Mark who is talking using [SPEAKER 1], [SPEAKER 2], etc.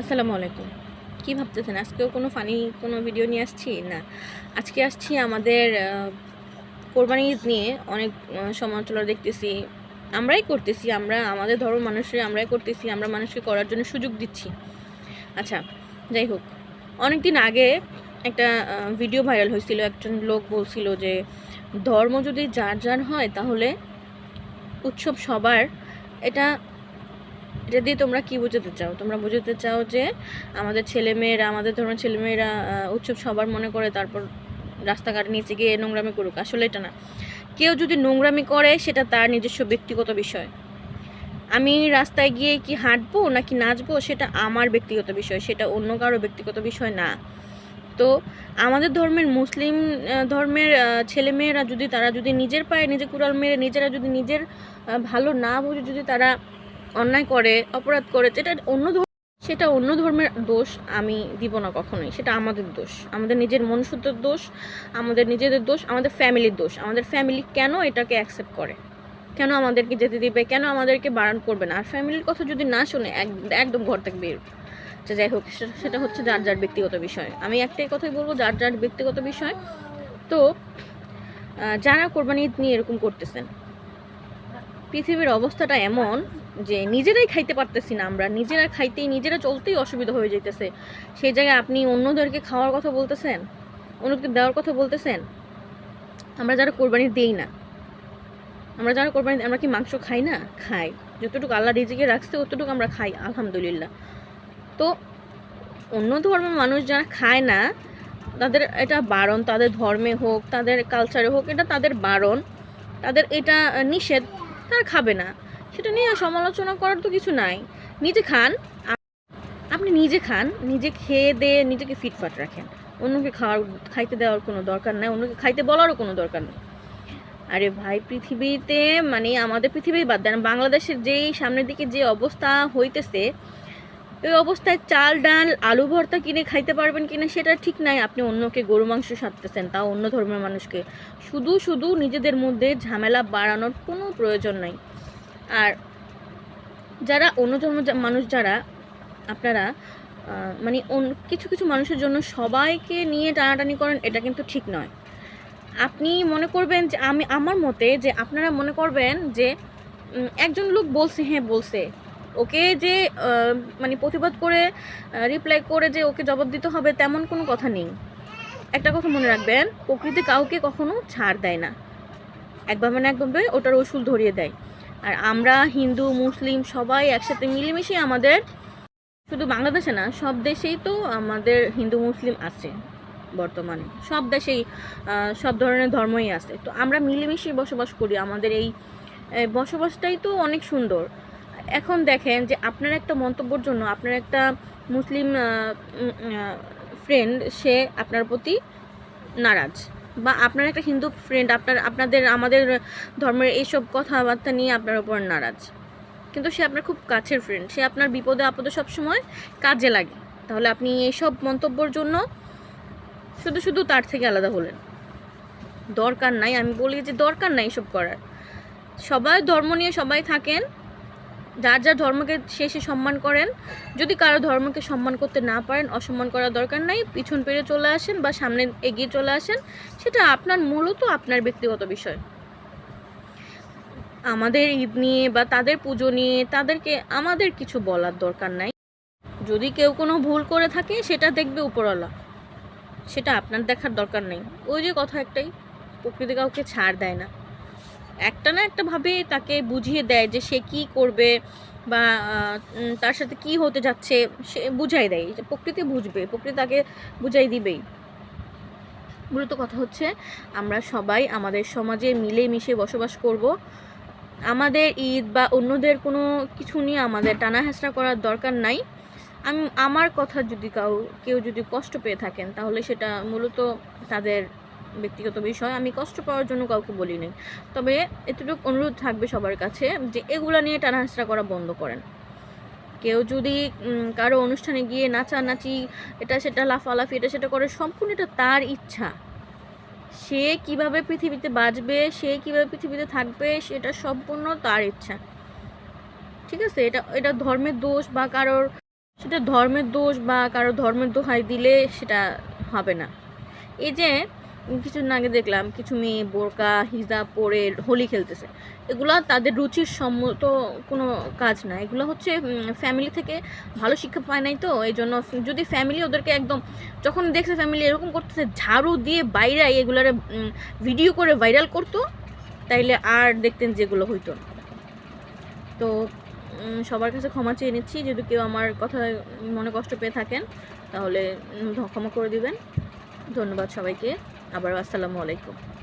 [SPEAKER 1] আসসালামু আলাইকুম। কি ভাবতেছেন? আজকেও কোনো ফানি কোনো ভিডিও নিয়ে আসছি? না। আজকে আসছি আমাদের কোরবানি ঈদ নিয়ে অনেক সমালোচনা দেখতেছি। আমরাই করতেছি, আমরা, আমাদের ধর্ম মানুষের আমরাই করতেছি, আমরা মানুষকে করার জন্য সুযোগ দিচ্ছি। আচ্ছা যাই হোক। অনেক দিন আগে একটা ভিডিও ভাইরাল হয়েছিল, একজন লোক বলছিল যে, ধর্ম যদি যার যার হয়, তাহলে উৎসব সবার, এটা এটা দিয়ে তোমরা কি বোঝাতে চাও? তোমরা বোঝাতে চাও যে আমাদের ছেলেমেয়েরা, আমাদের ধর্মের ছেলেমেয়েরা উৎসব সবার মনে করে তারপর রাস্তাঘাট নিচে গিয়ে নোংরামি করুক। আসলে এটা না। কেউ যদি নোংরামি করে, সেটা তার নিজস্ব ব্যক্তিগত বিষয়। আমি রাস্তায় গিয়ে কি হাঁটবো নাকি নাচবো, সেটা আমার ব্যক্তিগত বিষয়, সেটা অন্য কারও ব্যক্তিগত বিষয় না। তো আমাদের ধর্মের মুসলিম ধর্মের ছেলেমেয়েরা যদি, তারা যদি নিজের পায়ে নিজে কুড়াল মেরে নিজেরা যদি নিজের ভালো না বুঝে যদি তারা অন্যায় করে, অপরাধ করে, যেটা অন্য ধর্ম সেটা অন্য ধর্মের দোষ আমি দিব না কখনোই। সেটা আমাদের দোষ। আমাদের নিজের মনুষ্যত্বের দোষ, আমাদের নিজেদের দোষ, আমাদের ফ্যামিলির দোষ। আমাদের ফ্যামিলি কেন এটাকে অ্যাকসেপ্ট করে? কেন আমাদেরকে যেতে দিবে? কেন আমাদেরকে বারণ করবে না? আর ফ্যামিলির কথা যদি না শুনে এক- একদম ঘর থেকে বের যে যাই হোক সেটা হচ্ছে যার যার ব্যক্তিগত বিষয়। আমি একটাই কথাই বলব, যার যার ব্যক্তিগত বিষয়। তো যারা কোরবানি ঈদ নিয়ে এরকম করতেছেন, পৃথিবীর অবস্থাটা এমন যে নিজেরাই খাইতে পারতেছি না আমরা। নিজেরা খাইতেই, নিজেরা চলতেই অসুবিধা হয়ে যাইতেছে। সেই জায়গায় আপনি অন্যদেরকে খাওয়ার কথা বলতেছেন অন্যকে দেওয়ার কথা বলতেছেন, আমরা যারা কোরবানি দেই না, আমরা যারা কোরবানি, আমরা কি মাংস খাই না? খাই। যতটুকু আল্লাহ রিজিকে রাখছে ততটুকু আমরা খাই, আলহামদুলিল্লাহ। তো অন্য ধর্মের মানুষ যারা খায় না, তাদের এটা বারণ, তাদের ধর্মে হোক, তাদের কালচারে হোক, এটা তাদের বারণ, তাদের এটা নিষেধ, তারা খাবে না। সেটা নিয়ে সমালোচনা করার তো কিছু নাই। নিজে খান, আপনি নিজে খান, নিজে খেয়ে দিয়ে নিজেকে ফিটফাট রাখেন। অন্যকে খাওয়ার, খাইতে দেওয়ার কোনো দরকার নাই, অন্যকে খাইতে বলারও কোনো দরকার নেই। আরে ভাই, পৃথিবীতে মানে আমাদের পৃথিবী বাদ দেন, বাংলাদেশের যেই সামনের দিকে যে অবস্থা হইতেছে, ওই অবস্থায় চাল, ডাল, আলু ভর্তা কিনে খাইতে পারবেন কিনা সেটা ঠিক নাই। আপনি অন্যকে গরু মাংস সারতেছেন, তাও অন্য ধর্মের মানুষকে। শুধু শুধু নিজেদের মধ্যে ঝামেলা বাড়ানোর কোনো প্রয়োজন নাই। আর যারা অন্য ধর্ম মানুষ যারা, আপনারা মানে কিছু কিছু মানুষের জন্য সবাইকে নিয়ে টানাটানি করেন, এটা কিন্তু ঠিক নয়। আপনি মনে করবেন যে আমি, আমার মতে যে আপনারা মনে করবেন যে একজন লোক বলছে হ্যাঁ বলছে। ওকে যে মানে প্রতিবাদ করে রিপ্লাই করে যে ওকে জবাব দিতে হবে, তেমন কোনো কথা নেই। একটা কথা মনে রাখবেন, প্রকৃতি কাউকে কখনো ছাড় দেয় না। একবার মানে একভাবে ওটার ওষুধ ধরিয়ে দেয়। আর আমরা হিন্দু, মুসলিম সবাই একসাথে মিলেমিশে আমাদের শুধু বাংলাদেশে না, সব দেশেই তো আমাদের হিন্দু, মুসলিম আছে বর্তমানে। সব দেশেই সব ধরনের ধর্মই আছে। তো আমরা মিলেমিশে বসবাস করি, আমাদের এই বসবাসটাই তো অনেক সুন্দর। এখন দেখেন যে আপনার একটা মন্তব্যের জন্য আপনার একটা মুসলিম ফ্রেন্ড সে আপনার প্রতি নারাজ। বা আপনার একটা হিন্দু ফ্রেন্ড আপনার, আপনাদের, আমাদের ধর্মের এইসব কথাবার্তা নিয়ে আপনার উপর নারাজ। কিন্তু সে আপনার খুব কাছের ফ্রেন্ড সে আপনার বিপদে আপদে সবসময় কাজে লাগে। তাহলে আপনি এইসব মন্তব্যর জন্য শুধু শুধু তার থেকে আলাদা হলেন। দরকার নাই, আমি বলি যে দরকার নাই এসব করার। সবাই ধর্ম নিয়ে সবাই থাকেন যার যার ধর্মকে সে সে সম্মান করেন। যদি কারও ধর্মকে সম্মান করতে না পারেন, অসম্মান করার দরকার নাই, পিছন পেরে চলে আসেন বা সামনে এগিয়ে চলে আসেন, সেটা আপনার মূলত আপনার ব্যক্তিগত বিষয়। আমাদের ঈদ নিয়ে বা তাদের পুজো নিয়ে তাদেরকে আমাদের কিছু বলার দরকার নাই। যদি কেউ কোনো ভুল করে থাকে, সেটা দেখবে উপরওয়ালা। সেটা আপনার দেখার দরকার নেই। ওই যে কথা একটাই, প্রকৃতি কাউকে ছাড় দেয় না। একটা না একটা ভাবে তাকে বুঝিয়ে দেয় যে সে কি করবে বা তার সাথে কি হতে যাচ্ছে, সে বুঝাই দেয়। প্রকৃতি বুঝবে, প্রকৃতি তাকে বুঝাই দিবেই। মূলত কথা হচ্ছে, আমরা সবাই আমাদের সমাজে মিলে মিশে বসবাস করব। আমাদের ঈদ বা অন্যদের কোনো কিছু নিয়ে আমাদের টানা হেঁচড়া করার দরকার নাই। আমি, আমার কথা যদি কাউ, কেউ যদি কষ্ট পেয়ে থাকেন, তাহলে সেটা মূলত তাদের ব্যক্তিগত বিষয়, আমি কষ্ট পাওয়ার জন্য কাউকে বলি নাই তবে এতটুকু অনুরোধ থাকবে সবার কাছে যে এগুলা নিয়ে টানা করা বন্ধ করেন। কেউ যদি কারও অনুষ্ঠানে গিয়ে নাচানাচি, এটা সেটা লাফালাফি, এটা সেটা করে, সম্পূর্ণ এটা তার ইচ্ছা। সে কীভাবে পৃথিবীতে বাঁচবে, সে কীভাবে পৃথিবীতে থাকবে, সেটা সম্পূর্ণ তার ইচ্ছা। ঠিক আছে? এটা এটা ধর্মের দোষ বা কারোর, সেটা ধর্মের দোষ বা কারও ধর্মের দোহাই দিলে সেটা হবে না। এই যে কিছুদিন আগে দেখলাম কিছু মেয়ে বোরকা, হিজাব পরে হোলি খেলতেছে। এগুলো তাদের রুচির সম্মত কোনো কাজ না। এগুলো হচ্ছে ফ্যামিলি থেকে ভালো শিক্ষা পায় নাই তো এই জন্য যদি ফ্যামিলি ওদেরকে একদম যখন দেখছে ফ্যামিলি এরকম করতেছে, ঝাড়ু দিয়ে বাইরে এগুলারে ভিডিও করে ভাইরাল করতো, তাইলে আর দেখতেন যেগুলো হইতো। তো সবার কাছে ক্ষমা চেয়ে নিচ্ছি, যদি কেউ আমার কথা মনে কষ্ট পেয়ে থাকেন, তাহলে ক্ষমা করে দিবেন। ধন্যবাদ সবাইকে। আবার আসসালামু আলাইকুম।